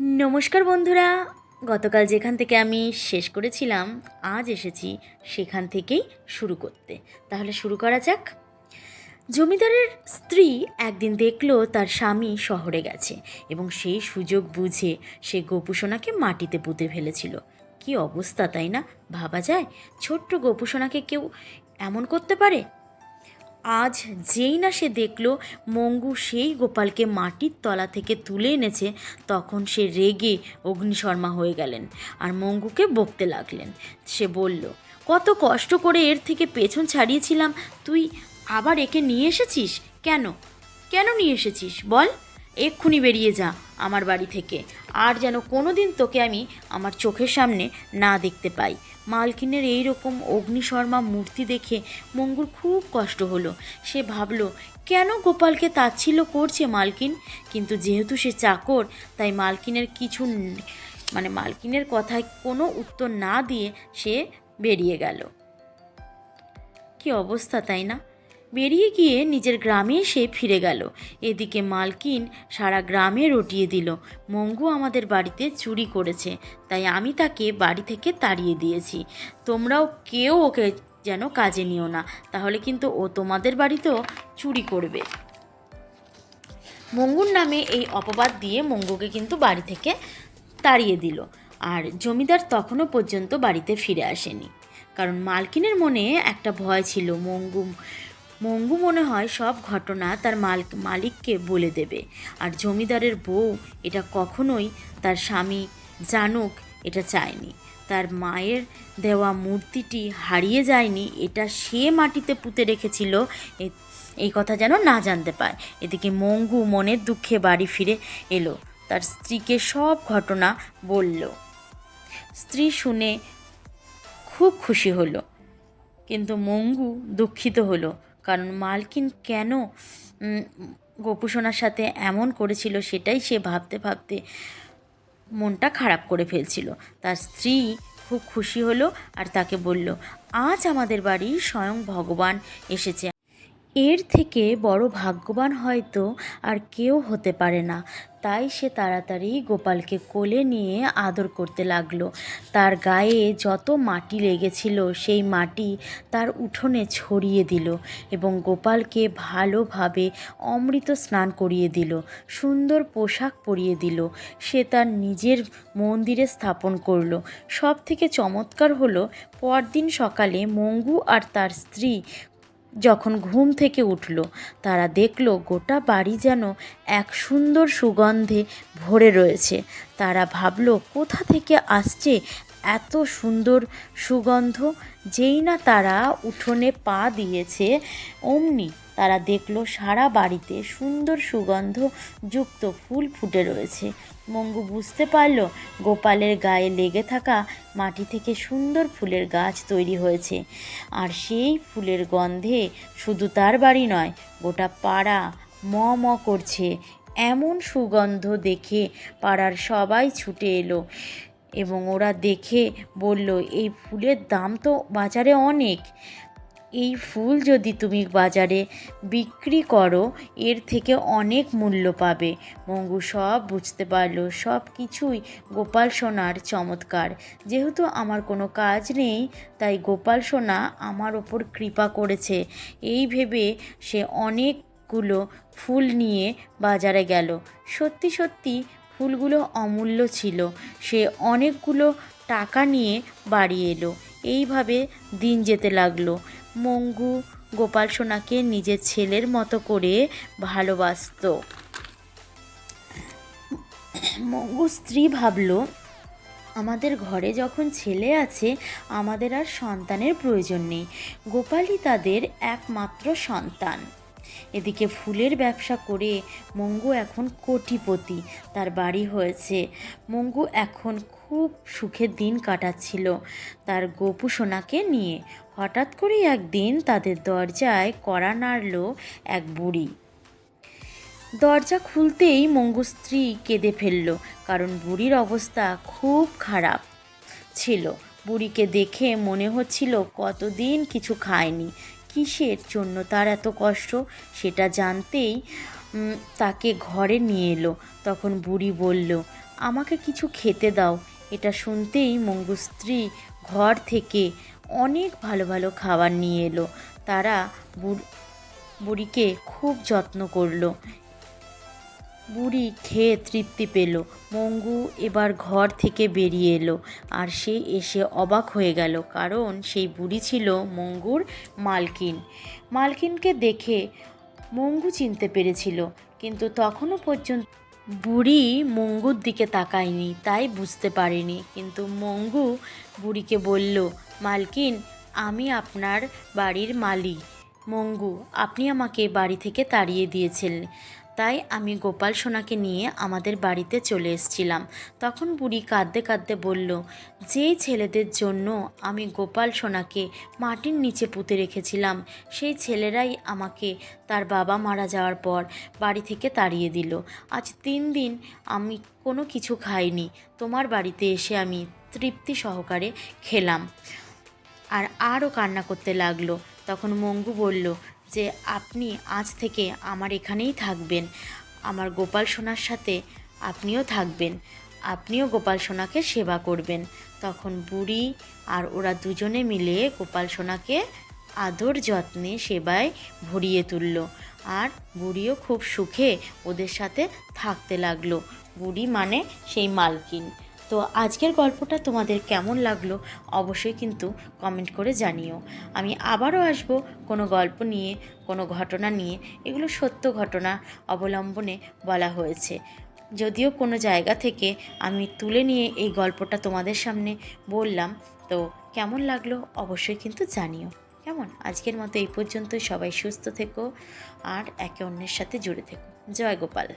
নমস্কার বন্ধুরা। গতকাল যেখান থেকে আমি শেষ করেছিলাম, আজ এসেছি সেখান থেকেই শুরু করতে। তাহলে শুরু করা যাক। জমিদারের স্ত্রী একদিন দেখল তার স্বামী শহরে গেছে এবং সেই সুযোগ বুঝে সে গোপুসোনাকে মাটিতে পুঁতে ফেলেছিল। কি অবস্থা, তাই না? ভাবা যায়? ছোট্ট গোপুসোনাকে কেউ এমন করতে পারে? আজ যেই না সে দেখল, মঙ্গু সেই গোপালকে মাটির তলা থেকে তুলে এনেছে, তখন সে রেগে অগ্নিশর্মা হয়ে গেলেন আর মঙ্গুকে বকতে লাগলেন। সে বলল, কত কষ্ট করে এর থেকে পেছন ছাড়িয়েছিলাম, তুই আবার একে নিয়ে এসেছিস? কেন? কেন নিয়ে এসেছিস? বল। এক্ষুনি বেরিয়ে যা আমার বাড়ি থেকে। আর যেন কোনো দিন তোকে আমি আমার চোখের সামনে না দেখতে পাই। মালকিনের এই রকম অগ্নিশর্মা মূর্তি দেখে মঙ্গুর খুব কষ্ট হলো। সে ভাবলো, কেন গোপালকে তাচ্ছিল্য করছে মালকিন? কিন্তু যেহেতু সে চাকর, তাই মালকিনের কিছু মানে মালকিনের কথায় কোনো উত্তর না দিয়ে সে বেরিয়ে গেল। কি অবস্থা তাই না? বেরিয়ে গিয়ে নিজের গ্রামে এসে ফিরে গেল। এদিকে মালকিন সারা গ্রামে রটিয়ে দিল। মঙ্গু আমাদের বাড়িতে চুরি করেছে, তাই আমি তাকে বাড়ি থেকে তাড়িয়ে দিয়েছি। তোমরাও কেউ ওকে যেন কাজে নিও না, তাহলে কিন্তু ও তোমাদের বাড়িতেও চুরি করবে। মঙ্গুর নামে এই অপবাদ দিয়ে মঙ্গুকে কিন্তু বাড়ি থেকে তাড়িয়ে দিল, আর জমিদার তখনও পর্যন্ত বাড়িতে ফিরে আসেনি। কারণ মালকিনের মনে একটা ভয় ছিল মঙ্গু মঙ্গু মনে হয় সব ঘটনা তার মাল মালিককে বলে দেবে। আর জমিদারের বউ এটা কখনোই তার স্বামী জানুক এটা চায়নি। তার মায়ের দেওয়া মূর্তিটি হারিয়ে যায়নি, এটা সে মাটিতে পুঁতে রেখেছিল। এই কথা যেন না জানতে পায়। এদিকে মঙ্গু মনের দুঃখে বাড়ি ফিরে এলো। তার স্ত্রীকে সব ঘটনা বলল। স্ত্রী শুনে খুব খুশি হলো। কিন্তু মঙ্গু দুঃখিত হলো। কারণ মালকিন কেন গোপুসোনার সাথে এমন করেছিল সেটাই সে ভাবতে ভাবতে মনটা খারাপ করে ফেলছিল। তার স্ত্রী খুব খুশি হলো আর তাকে বলল, আজ আমাদের বাড়ি স্বয়ং ভগবান এসেছে। এর থেকে বড় ভাগ্যবান হয়তো আর কেউ হতে পারে না। তাই সে তাড়াতাড়ি গোপালকে কোলে নিয়ে আদর করতে লাগল। তার গায়ে যত মাটি লেগেছিল, সেই মাটি তার উঠোনে ছড়িয়ে দিল এবং গোপালকে ভালোভাবে অমৃত স্নান করিয়ে দিল, সুন্দর পোশাক পরিয়ে দিল। সে তার নিজের মন্দিরে স্থাপন করল। সব থেকে চমৎকার হলো, পরদিন সকালে মঙ্গু আর তার স্ত্রী যখন ঘুম থেকে উঠল, তারা দেখল গোটা বাড়ি যেন এক সুন্দর সুগন্ধে ভরে রয়েছে। তারা ভাবল, কোথা থেকে আসছে এত সুন্দর সুগন্ধ? যেই না তারা উঠোনে পা দিয়েছে, অমনি তারা দেখল সারা বাড়িতে সুন্দর সুগন্ধ যুক্ত ফুল ফুটে রয়েছে। মঙ্গু বুঝতে পারল গোপালের গায়ে লেগে থাকা মাটি থেকে সুন্দর ফুলের গাছ তৈরি হয়েছে। আর সেই ফুলের গন্ধে শুধু তার বাড়ি নয়, গোটা পাড়া ম ম করছে। এমন সুগন্ধ দেখে পাড়ার সবাই ছুটে এলো এবং ওরা দেখে বলল, এই ফুলের দাম তো বাজারে অনেক। এই ফুল যদি তুমি বাজারে বিক্রি করো, এর থেকে অনেক মূল্য পাবে। মঙ্গু সব বুঝতে পারল, সব কিছুই গোপাল সোনার চমৎকার। যেহেতু আমার কোনো কাজ নেই, তাই গোপাল সোনা আমার ওপর কৃপা করেছে। এই ভেবে সে অনেকগুলো ফুল নিয়ে বাজারে গেল। সত্যি সত্যি ফুলগুলো অমূল্য ছিল। সে অনেকগুলো টাকা নিয়ে বাড়ি এলো। এইভাবে দিন যেতে লাগল। মঙ্গু গোপাল সোনাকে নিজের ছেলের মতো করে ভালোবাসতো। মঙ্গু স্ত্রী ভাবল, আমাদের ঘরে যখন ছেলে আছে, আমাদের আর সন্তানের প্রয়োজন নেই। গোপালই তাদের একমাত্র সন্তান। এদিকে ফুলের ব্যবসা করে মঙ্গু এখন কোটিপতি, তার বাড়ি হয়েছে। মঙ্গু এখন খুব সুখের দিন কাটাচ্ছিল তার গোপু সোনাকে নিয়ে। হঠাৎ করেই একদিন তাদের দরজায় কড়া নাড়ল এক বুড়ি। দরজা খুলতেই মঙ্গু স্ত্রী কেঁদে ফেলল, কারণ বুড়ির অবস্থা খুব খারাপ ছিল। বুড়িকে দেখে মনে হচ্ছিল কতদিন কিছু খায়নি। কিসের জন্য তার এত কষ্ট? সেটা জানতেই তাকে ঘরে নিয়ে এলো। তখন বুড়ি বলল, আমাকে কিছু খেতে দাও এটা শুনতেই মঙ্গু স্ত্রী ঘর থেকে অনেক ভালো ভালো খাবার নিয়ে এলো। তারা বুড়- বুড়িকে খুব যত্ন করল। বুড়ি খেয়ে তৃপ্তি পেল। মঙ্গু এবার ঘর থেকে বেরিয়ে এলো আর সে এসে অবাক হয়ে গেল কারণ সেই বুড়ি ছিল মঙ্গুর মালকিন। মালকিনকে দেখে মঙ্গু চিনতে পেরেছিল, কিন্তু তখনও পর্যন্ত বুড়ি মঙ্গুর দিকে তাকায়নি, তাই বুঝতে পারেনি। কিন্তু মঙ্গু বুড়িকে বলল, মালকিন, আমি আপনার বাড়ির মালি মঙ্গু, আপনি আমাকে বাড়ি থেকে তাড়িয়ে দিয়েছিলেন তাই আমি গোপাল সোনাকে নিয়ে আমাদের বাড়িতে চলে এসেছিলাম। তখন বুড়ি কাঁদতে কাঁদতে বলল, যেই ছেলেদের জন্য আমি গোপাল সোনাকে মাটির নিচে পুঁতে রেখেছিলাম, সেই ছেলেরাই আমাকে তার বাবা মারা যাওয়ার পর বাড়ি থেকে তাড়িয়ে দিল। আজ তিন দিন আমি কোনো কিছু খাইনি। তোমার বাড়িতে এসে আমি তৃপ্তি সহকারে খেলাম। আর আরও কান্না করতে লাগল। তখন মঙ্গু বলল যে আপনি আজ থেকে আমার এখানেই থাকবেন। আমার গোপাল সোনার সাথে আপনিও থাকবেন। আপনিও গোপাল সোনাকে সেবা করবেন। তখন বুড়ি আর ওরা দুজনে মিলে গোপাল সোনাকে আদর যত্নে সেবায় ভরিয়ে তুলল। আর বুড়িও খুব সুখে ওদের সাথে থাকতে লাগল। বুড়ি মানে সেই মালকিন। তো আজকের গল্পটা তোমাদের কেমন লাগল অবশ্যই কিন্তু কমেন্ট করে জানিও। আমি আবারও আসব কোনো গল্প নিয়ে, কোনো ঘটনা নিয়ে, এগুলো সত্য ঘটনা অবলম্বনে বলা হয়েছে। যদিও কোনো জায়গা থেকে আমি তুলে নিয়ে এই গল্পটা তোমাদের সামনে বললাম, তো কেমন লাগল অবশ্যই কিন্তু জানিও। কেমন? আজকের মতো এই পর্যন্তই। সবাই সুস্থ থেকো আর একে অন্যের সাথে জুড়ে থেকো। জয় গোপাল।